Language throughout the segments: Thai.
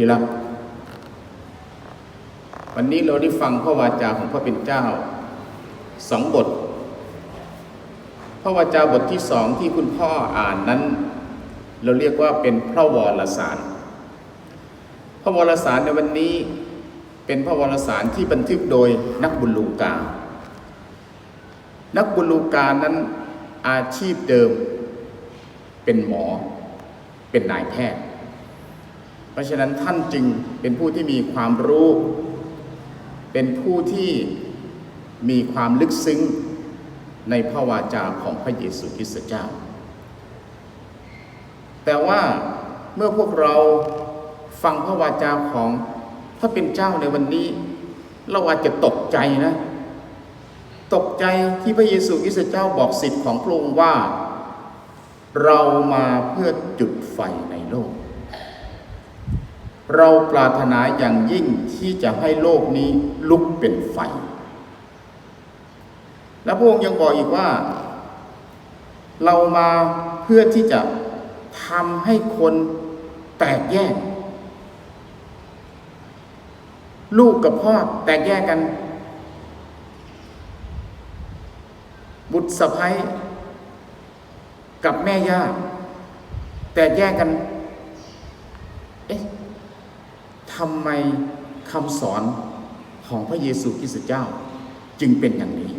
ที่รัก วันนี้เราได้ฟังพระวาจาของพระเป็นเจ้าสองบท พระวาจาบทที่สองที่คุณพ่ออ่านนั้น เราเรียกว่าเป็นพระวรสาร พระวรสารในวันนี้เป็นพระวรสารที่บันทึกโดยนักบุญลูกา นักบุญลูกานั้นอาชีพเดิมเป็นหมอเป็นนายแพทย์ เพราะฉะนั้นท่านจึงเป็นผู้ที่มีความรู้ เป็นผู้ที่มีความลึกซึ้งในพระวาจาของพระเยซูคริสต์เจ้า แต่ว่าเมื่อพวกเราฟังพระวาจาของพระเป็นเจ้าในวันนี้ เราอาจจะตกใจนะ ตกใจที่พระเยซูคริสต์เจ้าบอกสิทธิ์ของพระองค์ว่า เรามาเพื่อจุดไฟในโลก เราปรารถนาอย่างยิ่งที่จะให้โลกนี้ลุกเป็นไฟ และพระองค์ยังบอกอีกว่า เรามาเพื่อที่จะทำให้คนแตกแยก ลูกกับพ่อแตกแยกกัน บุตรสะพ้ยกับแม่ย่าแตกแยกกัน เอ๊ะ ทำไมคำสอนของพระเยซูคริสต์เจ้าจึงเป็นอย่างนี้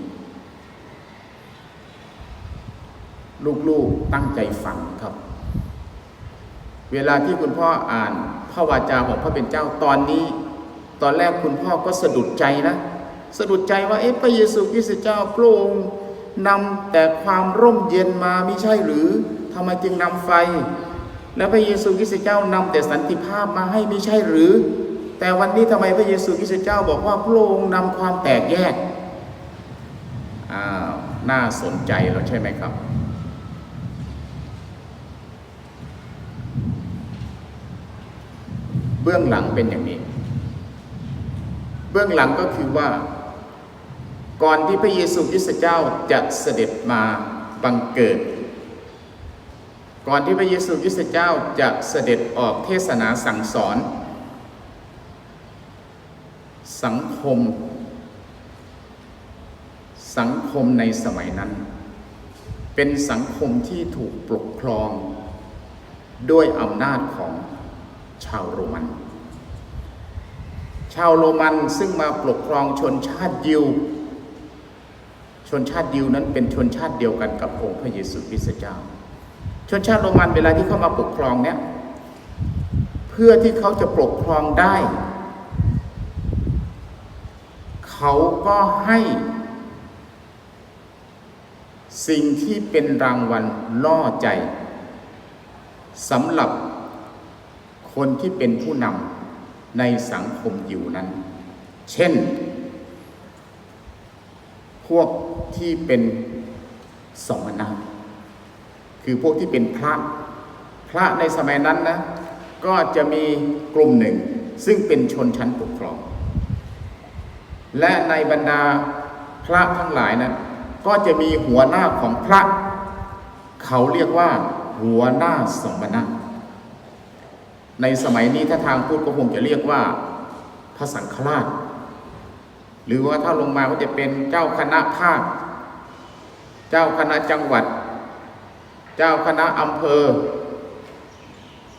ลูกๆตั้งใจฟังครับ เวลาที่คุณพ่ออ่านพระวาจาของพระเป็นเจ้าตอนนี้ ตอนแรกคุณพ่อก็สะดุดใจนะสะดุดใจว่าเอ๊ะพระเยซูคริสต์เจ้าพระองค์นำแต่ความร่มเย็นมาไม่ใช่หรือทำไมจึงนำไฟ แล้วพระเยซูคริสต์เจ้านำแต่สันติภาพมาให้ไม่ใช่หรือ แต่วันนี้ทำไมพระเยซูคริสต์เจ้าบอกว่าพระองค์นำความแตกแยกอ้าวน่าสนใจแล้วใช่ไหมครับ เบื้องหลังเป็นอย่างนี้ เบื้องหลังก็คือว่า ก่อนที่พระเยซูคริสต์เจ้าจะเสด็จมาบังเกิด ก่อนที่พระเยซูคริสต์เจ้าจะเสด็จออกเทศนาสั่งสอน สังคม สังคมในสมัยนั้น เป็นสังคมที่ถูกปกครอง ด้วยอำนาจของชาวโรมัน ชาวโรมันซึ่งมาปกครองชนชาติยิวชนชาติยิวนั้นเป็นชนชาติเดียวกันกับองค์พระเยซูคริสต์เจ้า ชนชาติโรมันเวลาที่เข้ามาปกครองเนี่ยเพื่อที่เขาจะปกครองได้ เขาก็ให้ สิ่งที่เป็นรางวัลล่อใจสำหรับคนที่เป็นผู้นำในสังคมอยู่นั้น เช่น พวกที่เป็นสมณะ คือพวกที่เป็นพระพระในสมัยนั้นนะก็จะมีกลุ่มหนึ่ง ซึ่งเป็นชนชั้นปกครอง และในบรรดาพระทั้งหลายนะก็จะมีหัวหน้าของพระ เขาเรียกว่า หัวหน้าสมณะ ในสมัยนี้ถ้าทางพูดก็คงจะเรียกว่าพระสังฆราช หรือว่าถ้าลงมาก็จะเป็นเจ้าคณะภาค เจ้าคณะจังหวัด เจ้าคณะอำเภอ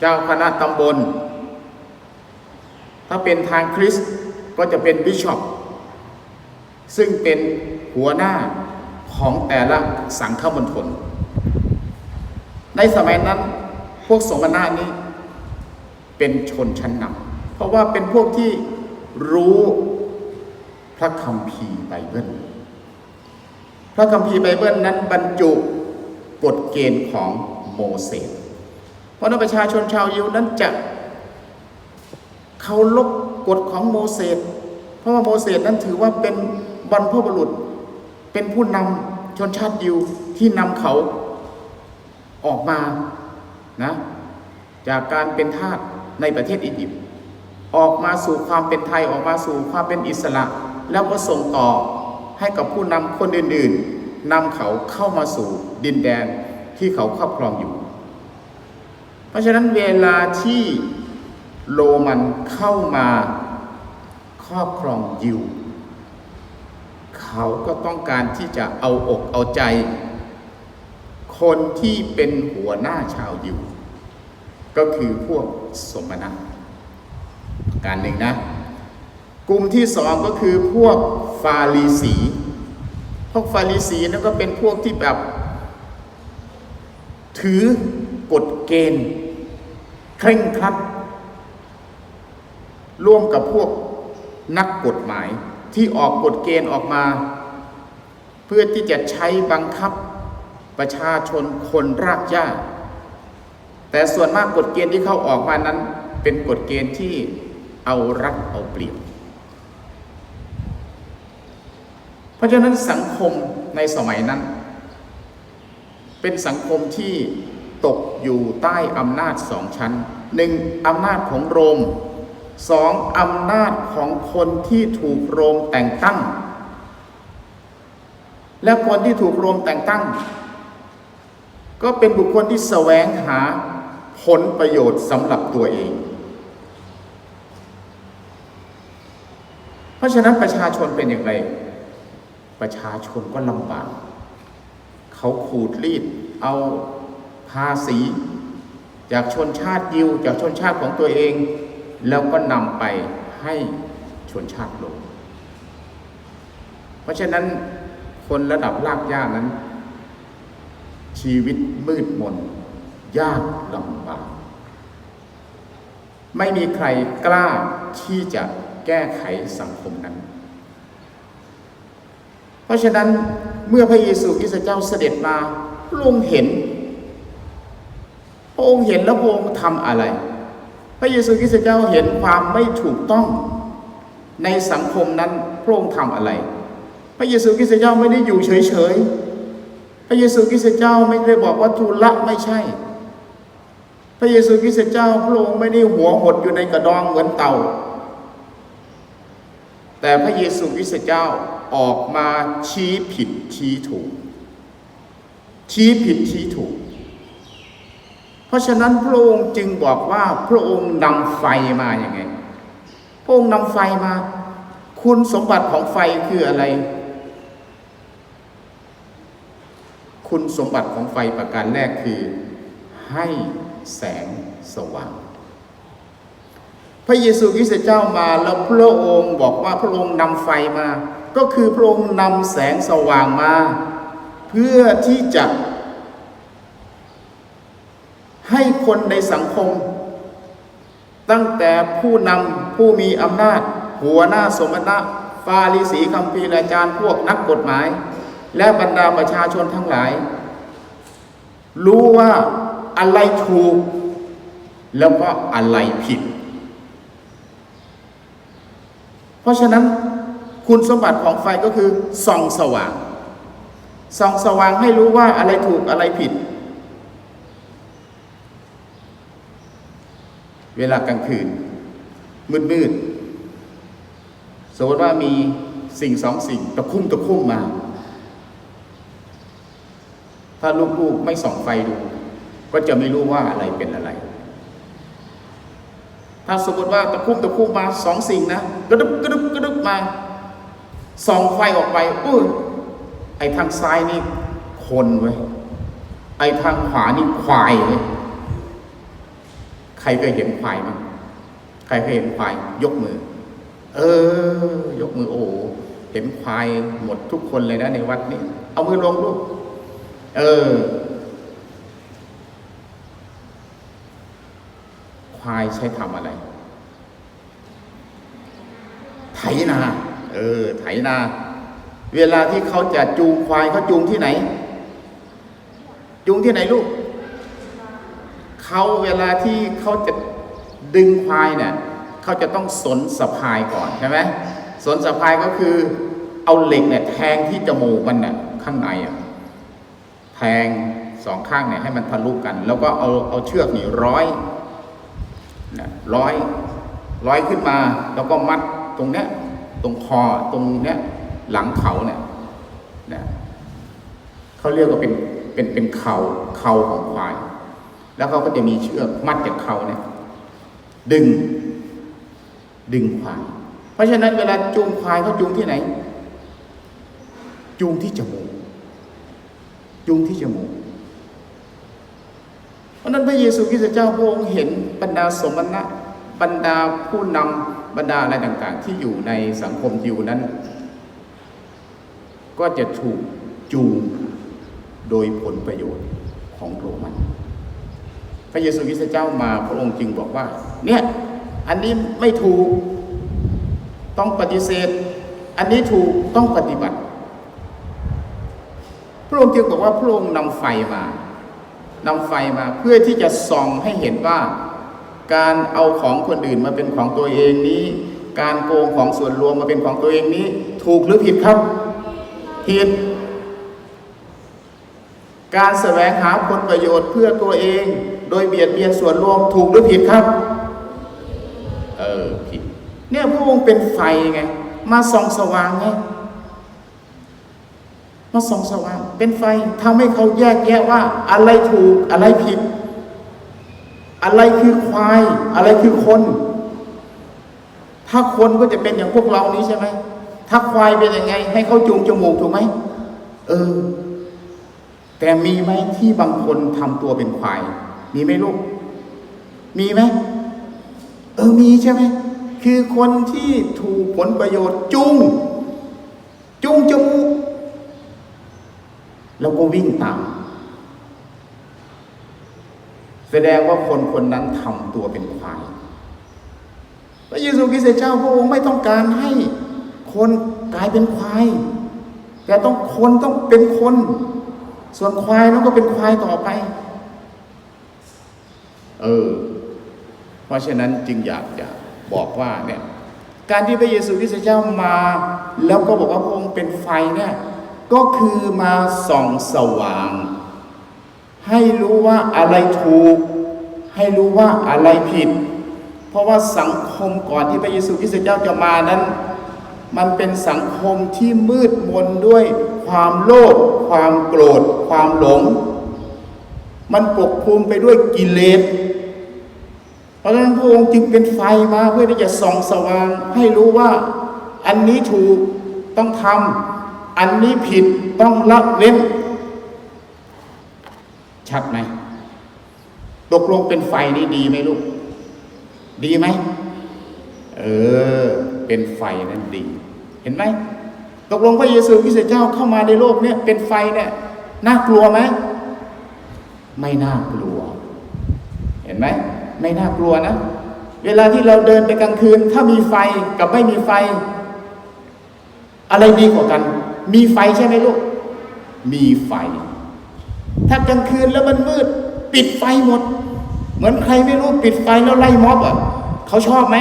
เจ้าคณะตำบล ถ้าเป็นทางคริสต์ก็จะเป็นบิชอปซึ่งเป็นหัวหน้าของแต่ละสังฆมณฑลในสมัยนั้นพวกสมณะนี้เป็นชนชั้นนำเพราะว่าเป็นพวกที่รู้พระคัมภีร์ไบเบิล พระคัมภีร์ไบเบิลนั้นบรรจุ กฎเกณฑ์ของโมเสสเพราะนั้นประชาชนชาวยิวนั้นจะเคารพกฎของโมเสสเพราะว่าโมเสสนั้นถือว่าเป็นบรรพบุรุษ เป็นผู้นำชนชาติยิวที่นำเขาออกมานะจากการเป็นทาสในประเทศอียิปต์ออกมาสู่ความเป็นไทยออกมาสู่ความเป็นอิสระ แล้วก็ส่งต่อให้กับผู้นำคนอื่นๆ นำเขาเข้ามาสู่ดินแดนที่เขาครอบครองอยู่ เพราะฉะนั้นเวลาที่โรมันเข้ามาครอบครองยิว เขาก็ต้องการที่จะเอาอกเอาใจ คนที่เป็นหัวหน้าชาวยิว ก็คือพวกสมณะการหนึ่งนะ กลุ่มที่สองก็คือพวกฟาริสี พวกฟาริสีนั่นก็เป็นพวกที่แบบ ถือกฎเกณฑ์ เคร่งครัด ร่วมกับพวกนักกฎหมายที่ออกกฎเกณฑ์ออกมา เพื่อที่จะใช้บังคับประชาชนคนรากหญ้า แต่ส่วนมากกฎเกณฑ์ที่เขาออกมานั้น เป็นกฎเกณฑ์ที่เอารัดเอาเปรียบ เพ ราะฉะนั้นสังคมในสมัยนั้น เป็นสังคมที่ตกอยู่ใต้อำนาจสองชั้นหนึ่งอำนาจของโรมสองอำนาจของคนที่ถูกโรมแต่งตั้ง และคนที่ถูกโรมแต่งตั้ง ก็เป็นบุคคลที่แสวงหาผลประโยชน์สำหรับตัวเอง เพราะฉะนั้นประชาชนเป็นอย่างไร ประชาชนก็ลำบาก เขาขูดรีด เอาภาษี จากชนชาติยิว จากชนชาติของตัวเอง แล้วก็นำไปให้ชนชาติโลก เพราะฉะนั้นคนระดับลากย่านั้น ชีวิตมืดมน ยากลำบาก ไม่มีใครกล้าที่จะแก้ไขสังคมนั้น ราะฉะนั้นเมื่อพระเยซูคริสต์เจ้าเสด็จมาพระองค์เห็นพระองค์เห็นแล้วพระองค์ทำอะไร พระเยซูคริสต์เจ้าเห็นความไม่ถูกต้องในสังคมนั้นพระองค์ทำอะไร พระเยซูคริสต์เจ้าไม่ได้อยู่เฉยๆ พระเยซูคริสต์เจ้าไม่ได้บอกว่าทุละไม่ใช่ พระเยซูคริสต์เจ้าพระองค์ไม่ได้หัวหดอยู่ในกระดองเหมือนเต่า แต่พระเยซูคริสต์เจ้าออกมาชี้ผิดชี้ถูก ชี้ผิดชี้ถูก เพราะฉะนั้นพระองค์จึงบอกว่าพระองค์นำไฟมาอย่างไง พระองค์นำไฟมา คุณสมบัติของไฟคืออะไร คุณสมบัติของไฟประการแรกคือให้แสงสว่าง พระเยซูคริสต์เจ้ามาแล้วพระองค์บอกว่าพระองค์นำไฟมา ก็คือพระองค์นำแสงสว่างมา เพื่อที่จะให้คนในสังคม ตั้งแต่ผู้นำผู้มีอำนาจ หัวหน้าสมณะฟาริสีคัมภีร์อาจารย์พวกนักกฎหมาย และบรรดาประชาชนทั้งหลาย รู้ว่าอะไรถูก แล้วก็อะไรผิด เพราะฉะนั้นคุณสมบัติของไฟก็คือส่องสว่าง ส่องสว่างให้รู้ว่าอะไรถูกอะไรผิด เวลากลางคืน มืดมืดๆสมมติว่ามีสิ่งสองสิ่งตะคุ่มตะคุ่มมา ถ้าลูกๆไม่ส่องไฟดู ก็จะไม่รู้ว่าอะไรเป็นอะไร ถ้าสมมติว่าตะคุ่มตะคุ่มมาสองสิ่งนะกระดึบกระดึบกระดึบมาส่องไฟออกไปอุ้ยไอ้ทางซ้ายนี่คนไว้ยไอ้ทางขวานี่ควายเว้ยใครเคยเห็นควายมั้งใครเคยเห็นควาย ยกมือ เออ ยกมือโอ้เห็นควายหมดทุกคนเลยนะในวัดนี้ เอามือลงลูกเออ ควายใช้ทำอะไร ไถนา เออ ไถนา เวลาที่เขาจะจูงควายเขาจูงที่ไหน จูงที่ไหนลูก เขาเวลาที่เขาจะดึงควายเนี่ยเขาจะต้องสนสะพายก่อนใช่ไหมสนสะพายก็คือเอาเหล็กเนี่ยแทงที่จมูกมันเนี่ยข้างในอะแทงสองข้างเนี่ยให้มันทะลุกัน แล้วก็เอาเอาเชือกนี่ร้อย ร้อยร้อยขึ้นมา แล้วก็มัดตรงเนี้ย ตรงคอตรงเนี้ย หลังเขาเนี่ยนะเขาเรียกว่าเป็นเป็นเป็นเข่าเข่าของควาย แล้วเขาก็จะมีเชือกมัดจากเขาเนี่ย ดึง ดึงควาย เพราะฉะนั้นเวลาจูงควายเขาจูงที่ไหน จูงที่จมูกจูงที่จมูก เพราะนั้นพระเยซูคริสต์เจ้าพระองค์เห็นบรรดาสมณะบรรดาผู้นำบรรดาอะไรต่างๆ ที่อยู่ในสังคมยิวนั้น ก็จะถูกจูงโดยผลประโยชน์ของโรมัน พระเยซูคริสต์เจ้ามาพระองค์จึงบอกว่า เนี่ย อันนี้ไม่ถูกต้องปฏิเสธ อันนี้ถูกต้องปฏิบัติ พระองค์จึงบอกว่าพระองค์นำไฟมา นำไฟมาเพื่อที่จะส่องให้เห็นว่า การเอาของคนอื่นมาเป็นของตัวเองนี้ การโกงของส่วนรวมมาเป็นของตัวเองนี้ ถูกหรือผิดครับผิดการแสวงหาผลประโยชน์เพื่อตัวเอง โดยเบียดเบียนส่วนรวมถูกหรือผิดครับ เออผิด เนี่ยพระองค์เป็นไฟไง มาส่องสว่างไง มาส่องสว่าง เป็นไฟทำให้เขาแยกแยะว่า อะไรถูกอะไรผิด อะไรคือควาย อะไรคือคน ถ้าคนก็จะเป็นอย่างพวกเรานี้ใช่ไหมถ้าควายเป็นยังไง ให้เขาจูงจมูกถูกไหมเออ แต่มีไหมที่บางคนทำตัวเป็นควาย มีไหมลูก มีไหมเออมีใช่ไหมคือคนที่ถูกผลประโยชน์จุงจุงจมูก แล้วก็วิ่งตาม แสดงว่าคนคนนั้นทำตัวเป็นควาย พระเยซูคริสต์เจ้าพระองค์ไม่ต้องการให้คนกลายเป็นควาย แต่ต้องคนต้องเป็นคน ส่วนควายนั้นก็เป็นควายต่อไป เออ เพราะฉะนั้นจึงอยากจะบอกว่าเนี่ย การที่พระเยซูคริสต์เจ้ามา แล้วก็บอกว่าพระองค์เป็นไฟเนี่ย ก็คือมาส่องสว่าง ให้รู้ว่าอะไรถูก ให้รู้ว่าอะไรผิด เพราะว่าสังคมก่อนที่พระเยซูคริสต์เจ้าจะมานั้น มันเป็นสังคมที่มืดมนด้วยความโลภความโกรธ ความหลง มันปกคลุมไปด้วยกิเลสเพราะฉะนั้นพระองค์จึงเป็นไฟมาเพื่อที่จะส่องสว่าง ให้รู้ว่าอันนี้ถูกต้องทำ อันนี้ผิดต้องละเว้นชัดไหมตกลงเป็นไฟนี่ดีไหมลูก ดีไหม เออ เป็นไฟนั้นดี เห็นไหม ตกลงพระเยซูคริสต์เจ้าเข้ามาในโลกเนี่ยเป็นไฟเนี่ยน่ากลัวไหม ไม่น่ากลัว เห็นไหม ไม่น่ากลัวนะ เวลาที่เราเดินไปกลางคืน ถ้ามีไฟกับไม่มีไฟ อะไรดีกว่ากัน มีไฟใช่ไหมลูก มีไฟ ถ้ากลางคืนแล้วมันมืด ปิดไฟหมด เหมือนใครไม่รู้ปิดไฟแล้วไล่ม็อบอะเขาชอบไหม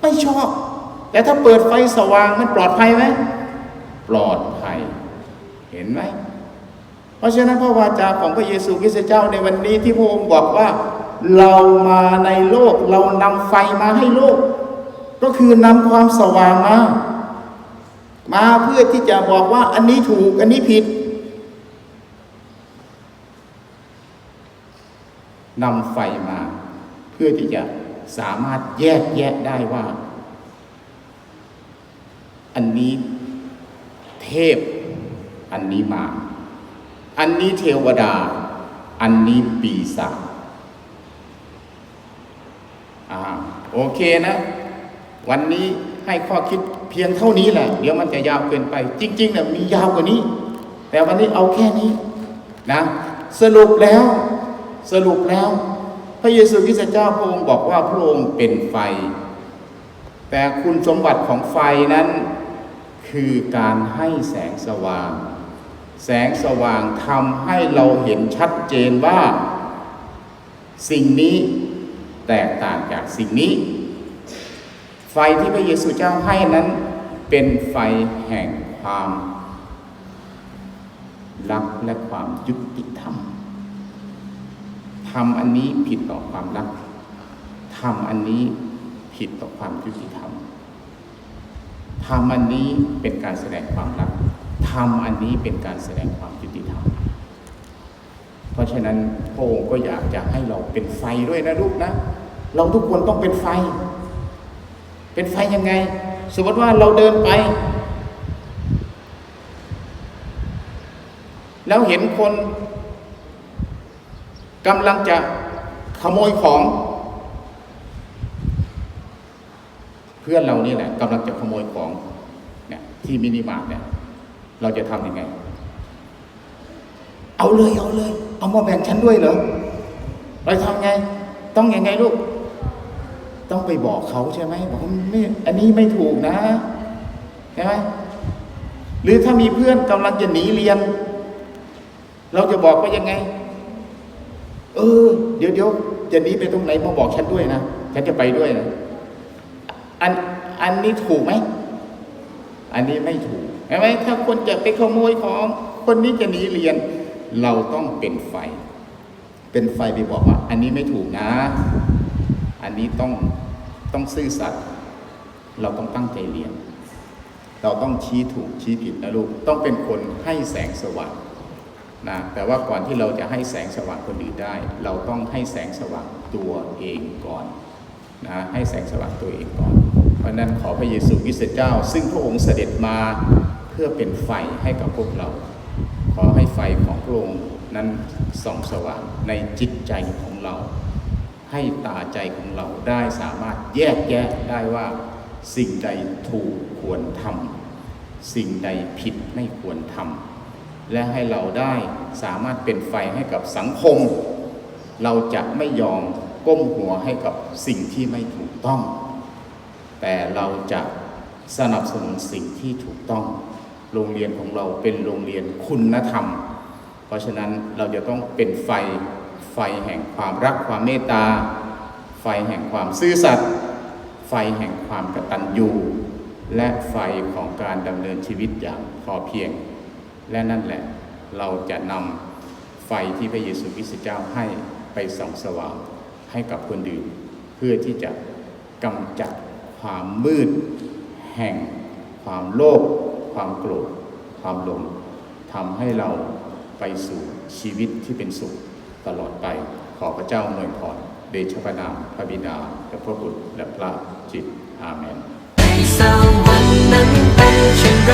ไม่ชอบ แต่ถ้าเปิดไฟสว่างมันปลอดภัยไหม ปลอดภัย เห็นไหม เพราะฉะนั้นพระวาจาของพระเยซูคริสต์เจ้าในวันนี้ที่พระองค์บอกว่า เรามาในโลก เรานำไฟมาให้โลก ก็คือนำความสว่างมา มาเพื่อที่จะบอกว่าอันนี้ถูกอันนี้ผิดนำไฟมา เพื่อที่จะสามารถแยกแยะได้ว่า อันนี้เทพ อันนี้มา อันนี้เทวดา อันนี้ปีศาจอ่าโอเคนะ วันนี้ ให้ข้อคิดเพียงเท่านี้แหละ เดี๋ยวมันจะยาวเกินไป จริงๆเนี่ยมียาวกว่านี้ แต่วันนี้เอาแค่นี้นะสรุปแล้วสรุปแล้ว พระเยซูคริสต์เจ้าพระองค์บอกว่าพระองค์เป็นไฟ แต่คุณสมบัติของไฟนั้น คือการให้แสงสว่าง แสงสว่างทำให้เราเห็นชัดเจนว่า สิ่งนี้แตกต่างจากสิ่งนี้ ไฟที่พระเยซูเจ้าให้นั้น เป็นไฟแห่งความรักและความยุติธรรมทำอันนี้ผิดต่อความรักทำอันนี้ผิดต่อความยุติธรรมทำอันนี้เป็นการแสดงความรักทำอันนี้เป็นการแสดงความยุติธรรม เพราะฉะนั้นพระองค์ก็อยากจะให้เราเป็นไฟด้วยนะลูกนะ เราทุกคนต้องเป็นไฟ เป็นไฟยังไง สมมติว่าเราเดินไป แล้วเห็นคนกำลังจะขโมยของ เพื่อนเรานี่แหละกำลังจะขโมยของเนี่ยที่มินิมาร์ทเนี่ย เราจะทำยังไง เอาเลยเอาเลย เอามาแบ่งฉันด้วยเหรอเราทำไง ต้องยังไงลูก ต้องไปบอกเขาใช่ไหมบอกว่าไม่อันนี้ไม่ถูกนะใช่ไหมหรือถ้ามีเพื่อนกำลังจะหนีเรียน เราจะบอกว่ายังไง เออ เดี๋ยวเดี๋ยวจะหนีไปตรงไหนมาบอกฉันด้วยนะฉันจะไปด้วยนะอันอันนี้ถูกไหมอันนี้ไม่ถูกเห็นไหมถ้าคนจะไปขโมยของคนนี้จะหนีเรียน เราต้องเป็นไฟ เป็นไฟไปบอกว่า อันนี้ไม่ถูกนะ อันนี้ต้อง ต้องซื่อสัตย์เราต้องตั้งใจเรียน เราต้องชี้ถูกชี้ผิดนะลูก ต้องเป็นคนให้แสงสว่างนะแต่ว่าก่อนที่เราจะให้แสงสว่างคนอื่นได้ เราต้องให้แสงสว่างตัวเองก่อนนะให้แสงสว่างตัวเองก่อน เพราะนั้นขอพระเยซูคริสต์เจ้า ซึ่งพระองค์เสด็จมาเพื่อเป็นไฟให้กับพวกเรา ขอให้ไฟของพระองค์นั้นส่องสว่างในจิตใจของเรา ให้ตาใจของเราได้สามารถแยกแยะได้ว่าสิ่งใดถูกควรทำสิ่งใดผิดไม่ควรทำและให้เราได้สามารถเป็นไฟให้กับสังคม เราจะไม่ยอมก้มหัวให้กับสิ่งที่ไม่ถูกต้อง แต่เราจะสนับสนุนสิ่งที่ถูกต้อง โรงเรียนของเราเป็นโรงเรียนคุณธรรม เพราะฉะนั้นเราจะต้องเป็นไฟ ไฟแห่งความรักความเมตตา ไฟแห่งความซื่อสัตย์ไฟแห่งความกตัญญูและไฟของการดำเนินชีวิตอย่างพอเพียง และนั่นแหละเราจะนำไฟที่พระเยซูคริสต์เจ้าให้ไปส่องสว่างให้กับคนอื่น เพื่อที่จะกำจัดความมืด แห่ง ความโลภความโกรธความหลงทำให้เราไปสู่ชีวิตที่เป็นสุข ตลอดไป ขอพระเจ้าอำนวยพรเดชพระนามพระบิดาและพระบุตรและพระจิตอาเมนในสวรรค์นั้นเป็นเช่นไร